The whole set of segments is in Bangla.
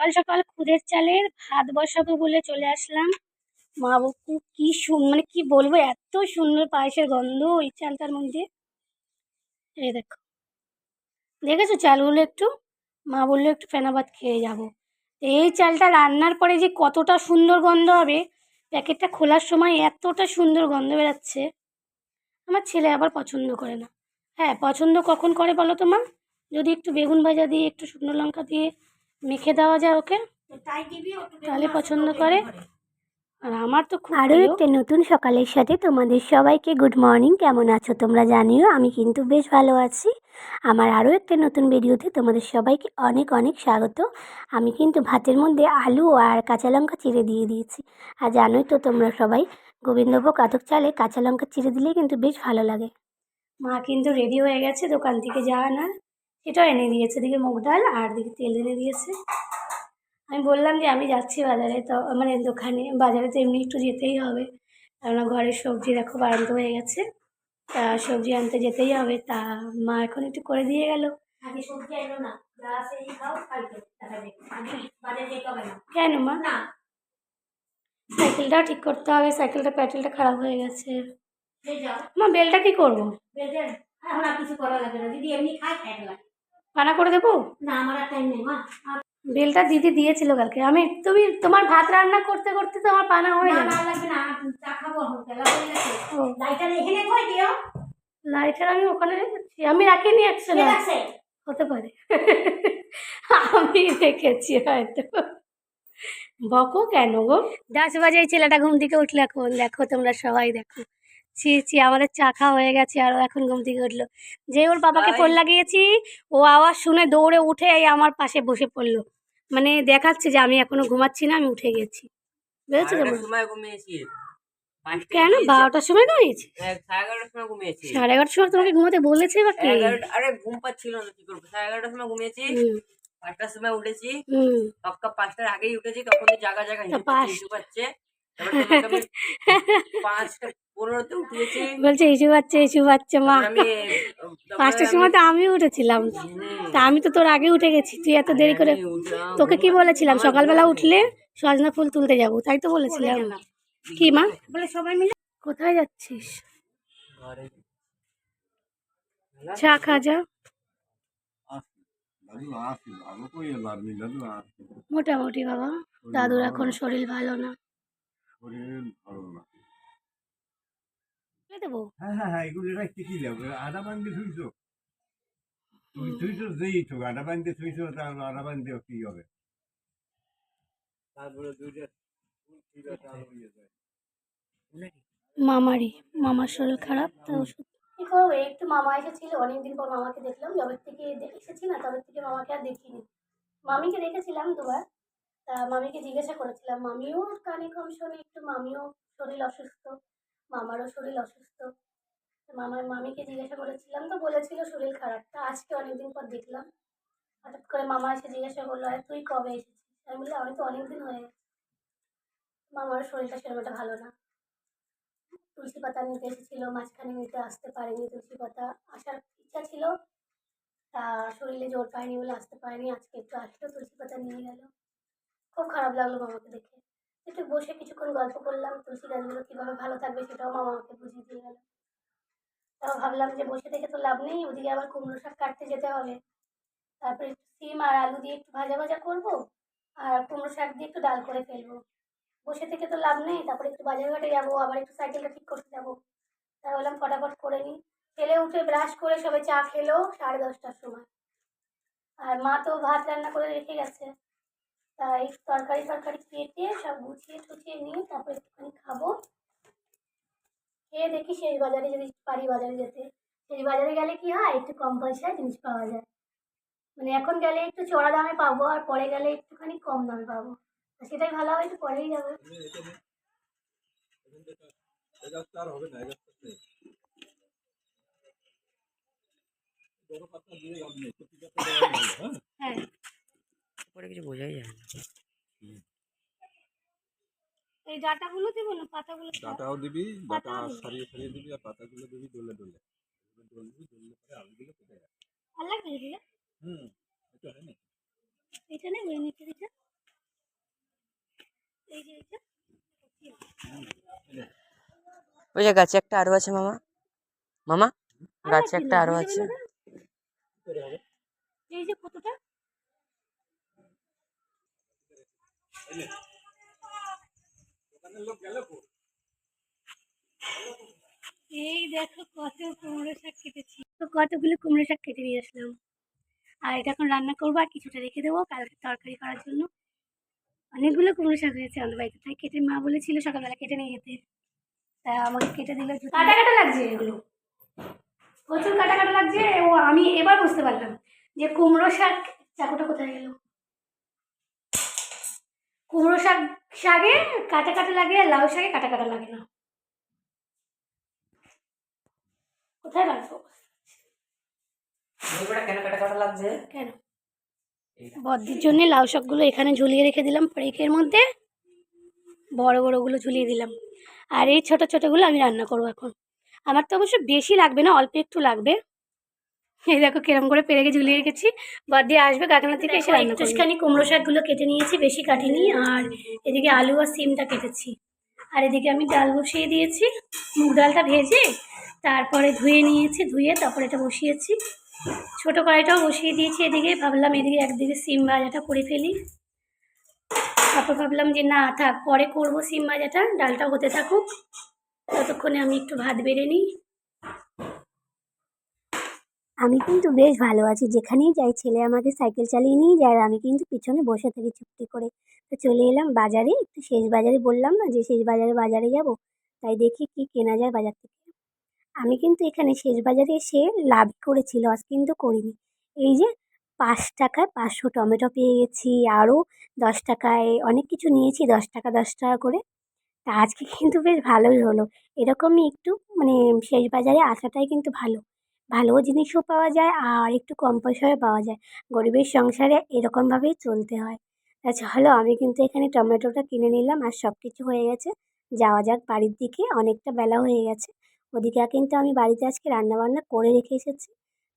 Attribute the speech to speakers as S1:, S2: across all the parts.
S1: সকাল সকাল খুদের চালের ভাত বসাবো বলে চলে আসলাম। মা বকু কি মানে কি বলব, এত সুন্দর পায়েসের গন্ধ ওই চালটার মধ্যে। এই দেখো। দেখেছ চালগুলো একটু? মা বলল একটু ফেনা ভাত খেয়ে যাব। এই চালটা রান্নার পরে যে কতটা সুন্দর গন্ধ হবে, প্যাকেটটা খোলার সময় এতটা সুন্দর গন্ধ বেরাচ্ছে। আমার ছেলে আবার পছন্দ করে না। হ্যাঁ পছন্দ কখন করে বলো তো মা? যদি একটু বেগুন ভাজা দিয়ে, একটু শুকনো লঙ্কা দিয়ে মেখে দেওয়া যায় ওকে? তাহলে পছন্দ করে? আর আমার তো খুব
S2: আরও। একটা নতুন সকালের সাথে তোমাদের সবাইকে গুড মর্নিং কেমন আছো তোমরা জানিও? আমি কিন্তু বেশ ভালো আছি। আমার আরও একটা নতুন ভিডিওতে তোমাদের সবাইকে অনেক অনেক স্বাগত। আমি কিন্তু ভাতের মধ্যে আলু আর কাঁচা লঙ্কা চিড়ে দিয়ে দিয়েছি। আর জানোই তো তোমরা সবাই গোবিন্দভোগ আতক চালে কাঁচা লঙ্কা চিড়ে দিলেই কিন্তু বেশ ভালো লাগে।
S1: মা কিন্তু রেডি হয়ে গেছে দোকান থেকে যাওয়া আনার সেটাও এনে দিয়েছে। দিকে মুগ ডাল আর দিকে তেল এনে দিয়েছে। আমি বললাম যে আমি যাচ্ছি বাজারে। তো মানে দোকানে বাজারে তো এমনি একটু যেতেই হবে। কেননা ঘরের সবজি দেখো বাড়ন্ত হয়ে গেছে। তা সবজি আনতে যেতেই হবে। তা মা এখন একটু করে দিয়ে গেল। কেন মা? সাইকেলটাও ঠিক করতে হবে। সাইকেলটা প্যাটেলটা খারাপ হয়ে গেছে। মা বেলটা কি করব?
S3: এখন আর কিছু করা লাগে না। যদি এমনি খাই খাই
S1: পানা করে দেবো?
S3: না আমার আর টাইম নেই মা।
S1: বেলটা দিদি দিয়েছিল কালকে। আমি তুমি তোমার ভাত রান্না করতে করতে তো আমার পানা হয়ে যাবে
S3: না লাগবে না চা খাব এখন বেলা হয়ে গেছে।
S1: ও।
S3: লাইটার এখানে কই দিও?
S1: লাইটার আমি ওখানে রেখেছি। আমি রাখিনি
S3: ঠিক
S1: একসাথে হতে পারে। আমি রেখেছি হয়তো। বকো কেন গো? দশ বাজে এই ছেলেটা ঘুম থেকে উঠলে এখন। দেখো তোমরা সবাই দেখো। ছি ছি আমাদের চা খাওয়া হয়ে গেছে আর এখন ঘুম থেকে উঠল। যে ওর বাবাকে ফোন লাগিয়েছি ও আওয়াজ শুনে দৌড়ে উঠে এই আমার পাশে বসে পড়ল। মানে দেখাচ্ছে যে আমি এখনও ঘুমাচ্ছি না আমি উঠে গেছি। বুঝেছ
S4: ঘুমিয়েছি।
S1: কেন? বারোটার সময় ঘুমিয়েছি?
S4: হ্যাঁ, সাড়ে এগারোটার সময় ঘুমিয়েছি।
S1: সাড়ে এগারোটার সময় তোমাকে ঘুমাতে বলেছে বা কে?
S4: আরে ঘুম পাচ্ছিল না কি করব? সাড়ে এগারোটার সময় ঘুমিয়েছি পাঁচটার সময় উঠেছি। পাঁচটার আগেই উঠেছি তখন জায়গা জায়গা পাচ্ছে আমি
S1: বলছে ইস্যু পাচ্ছে ইস্যু পাচ্ছে মা।
S4: আমি
S1: পাঁচটার সময় তো আমিও উঠেছিলাম। তা আমি তো তোর আগে উঠে গেছি। তুই এত দেরি করে তোকে কি বলেছিলাম? সকালবেলা উঠলে সজনা ফুল তুলতে যাব তাই তো বলেছিলাম। কি মা?
S3: বলে সবাই মিলে।
S1: কোথায় যাচ্ছিস? চা খা যা। মোটামুটি বাবা। দাদুর এখন শরীর ভালো না।
S5: শরীর ভালো না।
S1: দেবো?
S5: হ্যাঁ হ্যাঁ হ্যাঁ এগুলো রাখতে কি যাবে আদা বান্ধে থুইছো? তুই থুইছো যেই তো আদা বান্ধে থুইছো তার আদা বান্ধে কি হবে? তারপরে দুইটা
S1: মামারই মামার শরীর খারাপ তো ওষুধ কি করব? একটু মামা এসেছিল অনেকদিন পর মামাকে দেখলাম যবে থেকে এসেছি না তবে থেকে মামাকে আর দেখিনি। মামিকে দেখেছিলাম দুবার। তা মামিকে জিজ্ঞাসা করেছিলাম, মামিও কানে কম শোনে, একটু মামিও শরীর অসুস্থ, মামারও শরীর অসুস্থ? মামার মামিকে জিজ্ঞাসা করেছিলাম, তো বলেছিল শরীর খারাপ, তা আজকে অনেকদিন পর দেখলাম। হঠাৎ করে মামা এসে জিজ্ঞাসা করল, আরে তুই কবে এসেছিস? আমি বললাম, আমি তো অনেকদিন হয়ে গেছে। মামার শরীরটা সেরকম একটা ভালো না। তুলসী পাতা নিতে এসেছিল, মাঝখানে নিতে আসতে পারেনি তুলসী পাতা, আসার ইচ্ছা ছিল, তা শরীরে জোর পায়নি বলে আসতে পারেনি, আজকে একটু আসলো, তুলসী পাতা নিয়ে গেল। খুব খারাপ লাগল মামাকে দেখে। একটু বসে কিছুক্ষণ গল্প করলাম, তুলসী গাছগুলো কীভাবে ভালো থাকবে সেটাও মামা আমাকে বুঝিয়ে দিয়ে গেল। তাও ভাবলাম যে বসে থেকে তো লাভ নেই, ওদিকে আবার কুমড়ো শাক কাটতে যেতে হবে। তারপরে একটু সিম আর আলু দিয়ে একটু ভাজা ভাজা করব আর কুমড়ো শাক দিয়ে একটু ডাল করে ফেলব। বসে থেকে তো লাভ নেই, তারপরে একটু বাজার ঘাটে যাব, আবার একটু সাইকেলটা ঠিক করতে যাব। তাই বললাম ফটাফট করে নিই। ছেলে উঠে ব্রাশ করে সবাই চা খেলো সাড়ে দশটার সময়। আর মা তো ভাত রান্না করে রেখে গেছে। তাই তরকারি তরকারি কেটে সব গুছিয়ে টুছিয়ে নিয়ে তারপর একটুখানি খাব। খেয়ে দেখি শেষ বাজারে যদি পারি বাজারে যেতে। শেষ বাজারে গেলে কি হয়? একটু কম পয়সায় জিনিস পাওয়া যায়। মানে এখন গেলে একটু চড়া দামে পাবো আর পরে গেলে একটুখানি কম দামে পাবো। সেটাই ভালো হয়, একটু পরেই যাব। হ্যাঁ।
S4: করে কিছু বোঝাই যায় না।
S1: এই ডাটাগুলো দিব না? পাতাগুলো
S5: ডাটাও দিবি ডাটা সারিয়ে সারিয়ে দিবি আর পাতাগুলো দিবি ডলে ডলে। ডলবি ডললে পরে আলুগুলো কেটে যাবে
S1: আল্লাহ করে দিলে
S5: হুম এটা হয় না
S1: এটা নেই ওই নিচে দিটা।
S4: এই যে এটা ওই যে গাছে একটা আরও আছে মামা। মামা গাছে একটা আরও আছে।
S1: এই যে কতটা? এই দেখো কত কুমড়ো শাক কেটেছি। কতগুলো কুমড়ো শাক কেটে নিয়ে আসলাম। আর এটা এখন রান্না করব আর কিছুটা রেখে দেবো কালকে তরকারি করার জন্য। অনেকগুলো কুমড়ো শাক হয়েছে আমাদের বাড়িতে। তাই কেটে মা বলেছিল সকালবেলা কেটে নিয়ে যেতে। তা আমাকে কেটে দিল কাটা কাটা লাগছে এগুলো। প্রচুর কাটা কাটা লাগছে ও আমি এবার বুঝতে পারলাম যে কুমড়ো শাক চাকুটা কোথায় গেল। শাক শাকে কাটা কাটা লাগে আর লাউ শাকে কাটা কাটা লাগে না। কোথায় রাখব
S4: কেন কাটা কাটা লাগছে?
S1: কেন? বদ্দির জন্য লাউ শাকগুলো এখানে ঝুলিয়ে রেখে দিলাম ব্রেকের মধ্যে বড় বড়গুলো ঝুলিয়ে দিলাম। আর এই ছোট ছোটগুলো আমি রান্না করব এখন। আমার তো অবশ্য বেশি লাগবে না অল্প একটু লাগবে। এই দেখো কিরম করে পেরেকে ঝুলিয়ে রেখেছি। বাদ দিয়ে আসবে কারখানা থেকে এসে রান্না একটুখানি কুমড়ো শাকগুলো কেটে নিয়েছি বেশি কাটিনি। আর এদিকে আলু আর সিমটা কেটেছি। আর এদিকে আমি ডাল বসিয়ে দিয়েছি মুগ ডালটা ভেজে তারপরে ধুয়ে নিয়েছি ধুয়ে তারপরে এটা বসিয়েছি। ছোট কড়াইটাও বসিয়ে দিয়েছি এদিকে ভাবলাম এদিকে একদিকে সিম ভাজাটা করে ফেলি। তারপর ভাবলাম যে না থাক পরে করব সিম ভাজাটা ডালটা হতে থাকুক। ততক্ষণে আমি একটু ভাত বেড়ে নিই।
S2: আমি কিন্তু বেশ ভালো আছি। যেখানেই যাই, ছেলে আমাকে সাইকেল চালিয়ে নিয়ে যায় আর আমি কিন্তু পিছনে বসে থাকি চুপটি করে। তো চলে এলাম বাজারে। একটু শেষ বাজারে বললাম না যে, শেষ বাজারে বাজারে যাব? তাই দেখি কি কেনা যায় বাজার থেকে। আমি কিন্তু এখানে শেষ বাজারে এসে লাভ করেছি লস কিন্তু করিনি। এই যে, পাঁচ টাকায় পাঁচশো টমেটো পেয়ে গেছি, আরও দশ টাকায় অনেক কিছু নিয়েছি, দশ টাকা দশ টাকা করে। তা আজকে কিন্তু বেশ ভালোই হলো। এরকমই একটু মানে শেষ বাজারে আসাটাই কিন্তু ভালো। ভালো জিনিসও পাওয়া যায় আর একটু কম পয়সায় পাওয়া যায়। গরিবের সংসারে এরকমভাবেই চলতে হয়। তা চলো আমি কিন্তু এখানে টমেটোটা কিনে নিলাম আর সব কিছু হয়ে গেছে। যাওয়া যাক বাড়ির দিকে অনেকটা বেলা হয়ে গেছে। ওদিকে কিন্তু আমি বাড়িতে আজকে রান্নাবান্না করে রেখে এসেছি।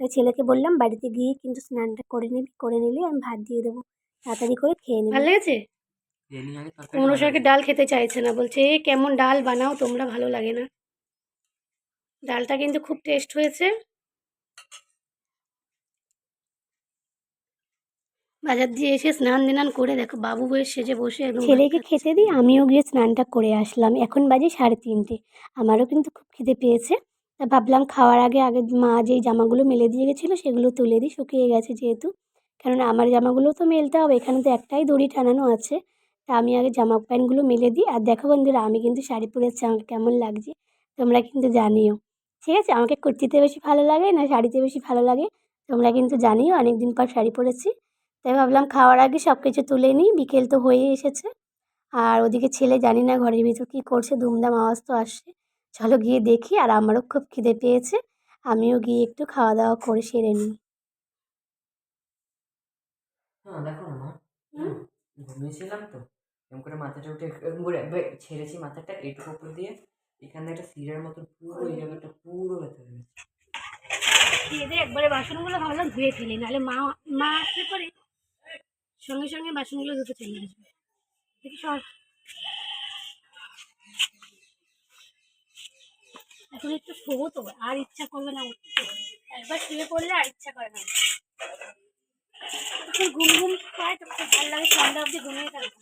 S2: তাই ছেলেকে বললাম বাড়িতে গিয়ে কিন্তু স্নানটা করে নিবি করে নিলে আমি ভাত দিয়ে দেবো। তাড়াতাড়ি করে খেয়ে নেব।
S1: ভালো লেগেছে? কুমড়ো শাকের ডাল খেতে চাইছে না। বলছে "এ, কেমন ডাল বানাও তোমরা ভালো লাগে না। ডালটা কিন্তু খুব টেস্ট হয়েছে। বাজার দিয়ে এসে স্নান দিনান করে দেখো, বাবু হয়ে সেজে বসে
S2: ছেলেকে। খেতে দিই আমিও গিয়ে স্নানটা করে আসলাম। এখন বাজে সাড়ে তিনটে। আমারও কিন্তু খুব খিদে পেয়েছে। তা ভাবলাম খাওয়ার আগে আগে মা যেই জামাগুলো মেলে দিয়ে গেছিল সেগুলো তুলে দিই, শুকিয়ে গেছে যেহেতু। কেননা আমার জামাগুলো তো মেলতে হবে, এখানে তো একটাই দড়ি টানানো আছে। তা আমি আগে জামা প্যান্টগুলো মেলে দিই। আর দেখো বন্ধুরা, আমি কিন্তু শাড়ি পরেছি আমাকে কেমন লাগছে, তোমরা কিন্তু জানিও। ঠিক আছে? আমাকে কুর্তিতে বেশি ভালো লাগে না শাড়িতে বেশি ভালো লাগে, তোমরা কিন্তু জানিও অনেক দিন পর শাড়ি পরেছি। তাই ভাবলাম খাওয়ার আগে সব কিছু তুলে নিই বিকেল তো হয়ে এসেছে। আর ওদিকে ছেলে জানি না ঘরের ভিতর কী করছে ধুমধাম আওয়াজ তো আসছে। চলো গিয়ে দেখি আর আমারও খুব খিদে পেয়েছে। আমিও গিয়ে একটু খাওয়া দাওয়া করে সেরে নিই।
S4: দেখো না ঘুমিয়েছিলাম তো। এরকম করে মাথাটা উঠে এরকম করে ছেড়েছি মাথাটা উপর দিয়ে। এখানে একটা সিরের মতো পুরো এই জায়গাটা পুরো ব্যথা হয়ে গেছে।
S1: একবারে বাসনগুলো ভাবলাম ধুয়ে ফেলি নাহলে মা মা আসলে পরে। সঙ্গে সঙ্গে বাসনগুলো ধুতে চলে আসবে। দেখি সর এখন একটু শোবো তো, আর ইচ্ছা করবে না একবার শুয়ে পড়লে আর ইচ্ছা করে না তখন ঘুম ঘুম পায় তখন খুব ভালো লাগে, সন্ধ্যা অবধি ঘুমিয়ে থাকব।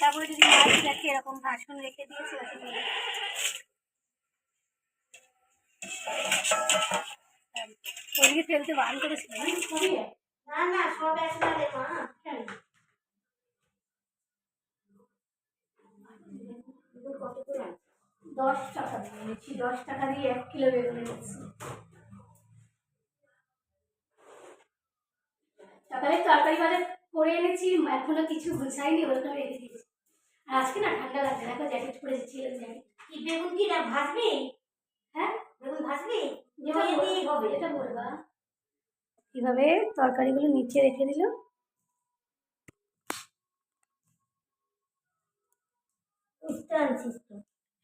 S1: তারপরে যদি মাছ দেখে, এরকম ভাষণ রেখে দিয়েছে বাসনগুলো। ওদিকে ফেলতে বারণ করেছিল না না সব একসাথে মা দশ টাকা দিয়ে নিচ্ছি দশ টাকা দিয়ে এক কিলো বেগুন নিচ্ছি সকালে তরকারি বাজার করে এনেছি এখনও কিছু গুছাইনি ওরকম রেখে দিয়েছি। আর আজকে না ঠান্ডা লাগছে দেখো জ্যাকেট পরেছি ছিলেন জ্যাকেট।
S3: কি বেগুন কি না ভাজবি?
S1: হ্যাঁ?
S3: বেগুন ভাজবি?
S1: যেটা
S3: হবে।
S1: যেটা বলবা কীভাবে তরকারিগুলো নিচে রেখে দিল?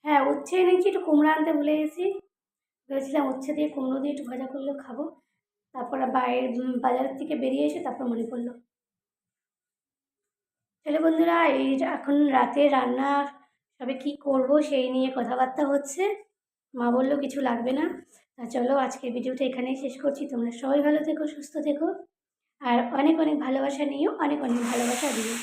S1: হ্যাঁ উচ্ছে এনেছি একটু কুমড়ো আনতে ভুলে গেছি। ভেবেছিলাম উচ্ছে দিয়ে কুমড়ো দিয়ে একটু ভাজা করলেও খাব। তারপর বাইরের উম, বাজার থেকে বেরিয়ে এসে তারপর মনে পড়ল। তাহলে বন্ধুরা এই এখন রাতে রান্না সবে কী করব সেই নিয়ে কথাবার্তা হচ্ছে। মা বলল কিছু লাগবে না। তা চলো আজকের ভিডিওটা এখানেই শেষ করছি। তোমরা সবাই ভালো থেকো, সুস্থ থেকো। আর অনেক অনেক ভালোবাসা নিয়েও অনেক অনেক ভালোবাসা দিও।